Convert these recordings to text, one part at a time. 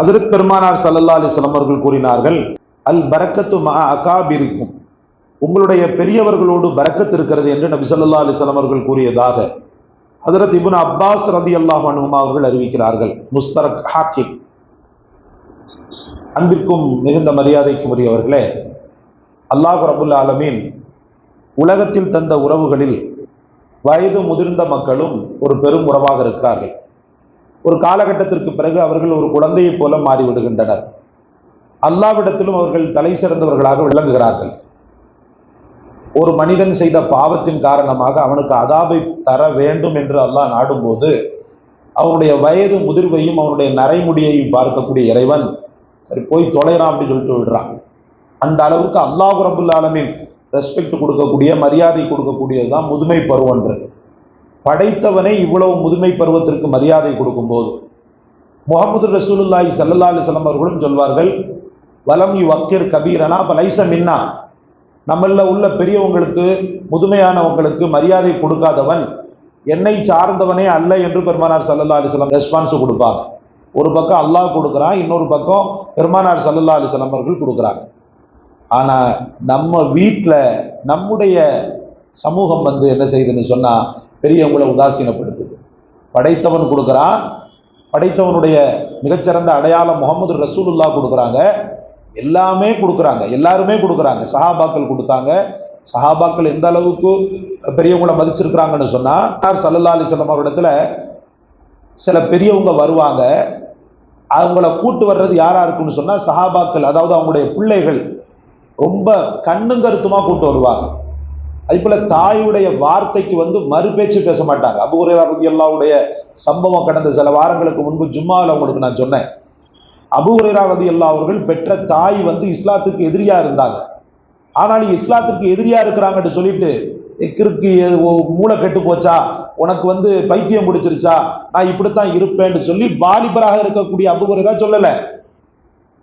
ஹசரத் பெருமானார் சல்லல்லா அலிஸ்லாம் அவர்கள் கூறினார்கள் அல் பரக்கத்து மா அகாபிரிக்கும். உங்களுடைய பெரியவர்களோடு பரக்கத் இருக்கிறது என்று நபி சொல்லா அலிஸ்லாம் அவர்கள் கூறியதாக ஹஜரத் இபுன் அப்பாஸ் ரதி அல்லாஹ் அவர்கள் அறிவிக்கிறார்கள் முஸ்தரக் ஹாக்கிம். அன்பிற்கும் மிகுந்த மரியாதைக்கும் உரியவர்களே அல்லாஹ் ரபுல் ஆலமீன் உலகத்தில் தந்த உறவுகளில் வயது முதிர்ந்த மக்களும் ஒரு பெரும் உறவாக இருக்கிறார்கள். ஒரு காலகட்டத்திற்கு பிறகு அவர்கள் ஒரு குழந்தையைப் போல மாறிவிடுகின்றனர். அல்லாவிடத்திலும் அவர்கள் தலை சிறந்தவர்களாக விளங்குகிறார்கள். ஒரு மனிதன் செய்த பாவத்தின் காரணமாக அவனுக்கு அதாபை தர வேண்டும் என்று அல்லாஹ் நாடும்போது அவனுடைய வயது முதிர்வையும் அவனுடைய நரைமுடியையும் பார்க்கக்கூடிய இறைவன் சரி போய் தொலைறான் அப்படின்னு சொல்லிட்டு விடுறான். அந்த அளவுக்கு அல்லாஹ் ரபுல் ஆலமின் ரெஸ்பெக்ட் கொடுக்கக்கூடிய மரியாதை கொடுக்கக்கூடியது தான் முதுமை பருவன்றது படைத்தவனை இவ்வளவு முதுமை பருவத்திற்கு மரியாதை கொடுக்கும்போது. முகமது ரசூலுல்லாய் சல்லா அலிஸ்லாம் அவர்களும் சொல்வார்கள் வலம் யு வக்கீர் கபீரனா பலைச மின்னா. நம்மள உள்ள பெரியவங்களுக்கு முதுமையானவங்களுக்கு மரியாதை கொடுக்காதவன் என்னை சார்ந்தவனே அல்ல என்று பெருமானார் சல்லல்லா அலிஸ்லாம் ரெஸ்பான்ஸ் கொடுப்பாங்க. ஒரு பக்கம் அல்லாஹ் கொடுக்குறான் இன்னொரு பக்கம் பெருமானார் சல்லல்லா அலிஸ்லாம் அவர்கள் கொடுக்குறாங்க. ஆனால் நம்ம வீட்டில் நம்முடைய சமூகம் வந்து என்ன செய்யுதுன்னு சொன்னால் பெரியவங்களை உதாசீனப்படுத்துது. படைத்தவன் கொடுக்குறான். படைத்தவனுடைய மிகச்சிறந்த அடையாளம் முகமது ரசூலுல்லா கொடுக்குறாங்க. எல்லாமே கொடுக்குறாங்க. எல்லாருமே கொடுக்குறாங்க. சஹாபாக்கள் கொடுத்தாங்க. சஹாபாக்கள் எந்த அளவுக்கு பெரியவங்களை மதிச்சிருக்கிறாங்கன்னு சொன்னால் சல்லல்லா அலிஸ்லாம் அவரிடத்துல சில பெரியவங்க வருவாங்க. அவங்கள கூட்டு வர்றது யாராக இருக்குன்னு சொன்னால் சஹாபாக்கள் அதாவது அவங்களுடைய பிள்ளைகள் ரொம்ப கண்ணுங்கருத்துமாக கூட்டு வருவாங்க. அதே போல தாயுடைய வார்த்தைக்கு வந்து மறுபேச்சு பேச மாட்டாங்க அபுரே எல்லாவுடைய சம்பவம் கடந்த சில வாரங்களுக்கு முன்பு ஜும்மாவில் அவங்களுக்கு நான் சொன்னேன். அபுஹுரேரா ரதி அல்லா அவர்கள் பெற்ற தாய் வந்து இஸ்லாத்துக்கு எதிரியா இருந்தாங்க. ஆனால் இஸ்லாத்துக்கு எதிரியா இருக்கிறாங்கன்னு சொல்லிட்டு கிறுக்கு மூளை கெட்டு போச்சா? உனக்கு வந்து பைத்தியம் பிடிச்சிருச்சா? நான் இப்படித்தான் இருப்பேன்னு சொல்லி வாலிபராக இருக்கக்கூடிய அபுஹுரேரா சொல்லலை.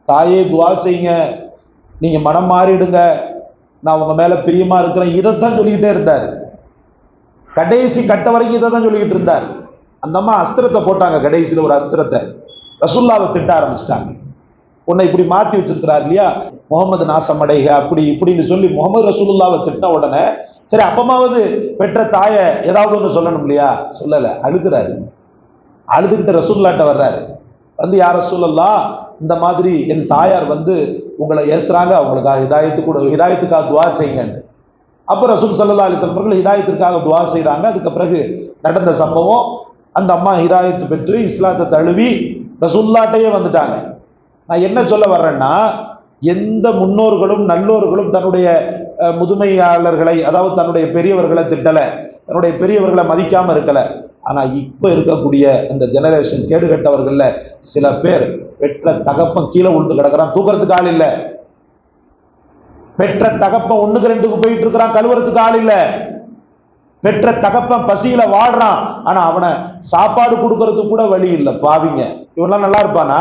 தாயே துவா செய்யுங்க. நீங்கள் மனம் மாறிடுங்க. நான் உங்க மேல பிரியமா இருக்கிறேன். இதைத்தான் சொல்லிக்கிட்டே இருந்தார். கடைசி கட்ட வரைக்கும் இதை தான் சொல்லிக்கிட்டு இருந்தார். அந்த அம்மா அஸ்திரத்தை போட்டாங்க. கடைசியில் ஒரு அஸ்திரத்தை. ரசுல்லாவை திட்ட ஆரம்பிச்சிட்டாங்க. உன்னை இப்படி மாற்றி வச்சிருக்கிறார் இல்லையா? முகமது அடைக அப்படி இப்படின்னு சொல்லி முகமது ரசூலுல்லாவை திட்ட உடனே சரி அப்பமாவது பெற்ற தாயை ஏதாவது ஒன்று சொல்லணும் இல்லையா? சொல்லலை. அழுகிறாரு. அழுதுகிட்டு ரசூல்லாட்ட வர்றாரு. வந்து யார ரசூலல்லா இந்த மாதிரி என் தாயார் வந்து உங்களை ஏசுறாங்க அவங்களுக்காக ஹிதாயத்து கூட ஹிதாயத்துக்காக துவா செய்யுங்கன்னு அப்போ ரசூல் சல்லா அலிஸ்லாம் அவர்கள் ஹிதாயத்திற்காக துவா செய்கிறாங்க அதுக்கு பிறகு நடந்த சம்பவம் அந்த அம்மா ஹிதாயத்து பெற்று இஸ்லாத்தை தழுவி ரசுல்லாட்டையே வந்துட்டாங்க. நான் என்ன சொல்ல வர்றேன்னா எந்த முன்னோர்களும் நல்லோர்களும் தன்னுடைய முதுமையாளர்களை அதாவது தன்னுடைய பெரியவர்களை திட்டலை தன்னுடைய பெரியவர்களை மதிக்காமல் இருக்கலை. ஆனால் இப்போ இருக்கக்கூடிய இந்த ஜெனரேஷன் கேடு கட்டவர்களில் சில பேர் பெற்ற தகப்பம் கீழே உழுந்து கிடக்கிறான் தூக்கிறதுக்கு ஆள் இல்லை. பெற்ற தகப்பம் ஒன்றுக்கு ரெண்டுக்கு போயிட்டு இருக்கிறான் கழுவுறதுக்கு ஆள் இல்லை. பெற்ற தகப்பன் பசியில வாடுறான் ஆனா அவனை சாப்பாடு கொடுக்கறதுக்கு கூட வழி இல்லை பாவிங்க. இவன்லாம் நல்லா இருப்பானா?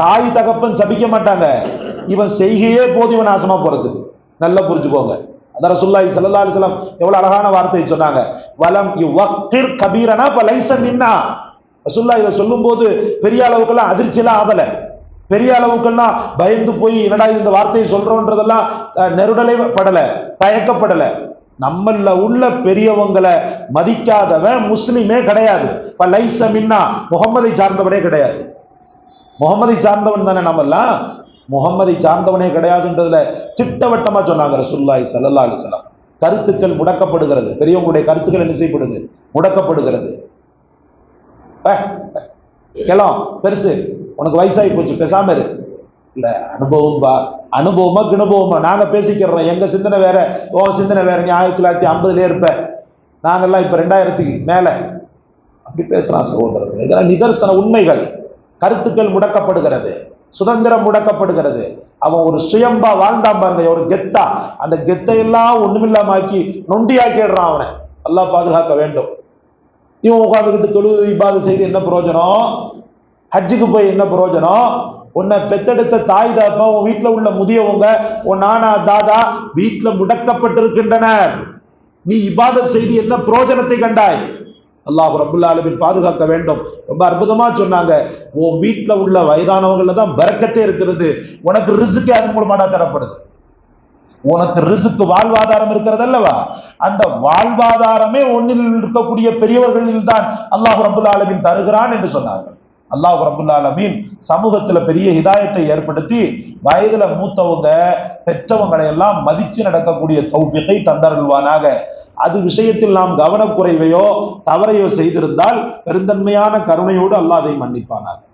தாய் தகப்பன் சபிக்க மாட்டாங்க. இவன் செய்கையே போது இவன் நாசமா போறதுக்கு. நல்லா புரிஞ்சுக்கோங்க. அதான் சொல்லாய் சல்லா அலிஸ்லாம் எவ்வளவு அழகான வார்த்தையை சொன்னாங்க. வலம் யுவக்கிர் கபீரனா இப்ப லைசன் நின்னா ரசுல்லா இதை சொல்லும் போது பெரிய அளவுக்கெல்லாம் அதிர்ச்சியெல்லாம் ஆகல. பெரிய அளவுக்கெல்லாம் பயந்து போய் என்னடா இந்த வார்த்தையை சொல்றோன்றதெல்லாம் நெருடலை படல தயக்கப்படல. நம்மள உள்ள பெரியவங்களை மதிக்காதவன் முஸ்லிமே கிடையாது. இப்ப லைச மின்னா முகம்மதை சார்ந்தவனே கிடையாது. முகம்மதை சார்ந்தவன் தானே நம்மெல்லாம். முகம்மதை சார்ந்தவனே கிடையாதுன்றதுல திட்டவட்டமா சொன்னாங்க ரசுல்லாய் சல்லா அலிஸ்லாம் கருத்துக்கள் முடக்கப்படுகிறது. பெரியவங்களுடைய கருத்துக்கள் என்ன செய்யப்படுது? முடக்கப்படுகிறது. கிளம் பெருசு உனக்கு வயசாகி போச்சு பேசாம இரு. இல்ல அனுபவம் பா அனுபவமா கிணுபவமா நாங்க பேசிக்கிறோம். எங்க சிந்தனை வேற? ஓ சிந்தனை வேற. நீ ஆயிரத்தி தொள்ளாயிரத்தி ஐம்பதுல இருப்ப. நாங்கெல்லாம் இப்ப ரெண்டாயிரத்துக்கு மேல. அப்படி பேசலாம் சகோதரர்கள். இதெல்லாம் நிதர்சன உண்மைகள். கருத்துக்கள் முடக்கப்படுகிறது. சுதந்திரம் முடக்கப்படுகிறது. அவன் ஒரு சுயம்பா வாழ்ந்தான் பாருங்க ஒரு கெத்தா. அந்த கெத்தையெல்லாம் ஒண்ணுமில்லாமாக்கி நொண்டியாக்கிடுறான் அவனை. நல்லா பாதுகாக்க வேண்டும். இவன் உட்காந்துக்கிட்டு தொழுது இபாது செய்து என்ன பிரயோஜனம்? ஹஜ்ஜுக்கு போய் என்ன பிரயோஜனம்? உன்னை பெத்தெடுத்த தாய் தாப்பா உன் வீட்டில் உள்ள முதியவங்க உன் நானா தாதா வீட்டில் முடக்கப்பட்டிருக்கின்றனர். நீ இபாதத் செய்து என்ன பிரயோஜனத்தை கண்டாய்? அல்லாஹ் ரபுல் பாதுகாக்க வேண்டும். ரொம்ப அற்புதமாக சொன்னாங்க. உன் வீட்டில் உள்ள வயதானவங்கள்ல தான் பறக்கத்தே இருக்கிறது. உனக்கு ரிசுக்கே அது மூலமாக தான் தரப்படுது? உனக்கு ரிசுக்கு வாழ்வாதாரம் இருக்கிறது அல்லவா? அந்த வாழ்வாதாரமே ஒன்னில் இருக்கக்கூடிய பெரியவர்களில் தான் அல்லாஹ் ரபுல் ஆலமின் தருகிறான் என்று சொன்னார்கள். அல்லாஹ் ரபுல் ஆலமீன் சமூகத்துல பெரிய ஹிதாயத்தை ஏற்படுத்தி வயதுல மூத்தவங்க பெற்றவங்களை எல்லாம் மதிச்சு நடக்கக்கூடிய தௌபியத்தை தந்தருள்வானாக. அது விஷயத்தில் நாம் கவனக்குறைவையோ தவறையோ செய்திருந்தால் பெருந்தன்மையான கருணையோடு அல்லாதை அதை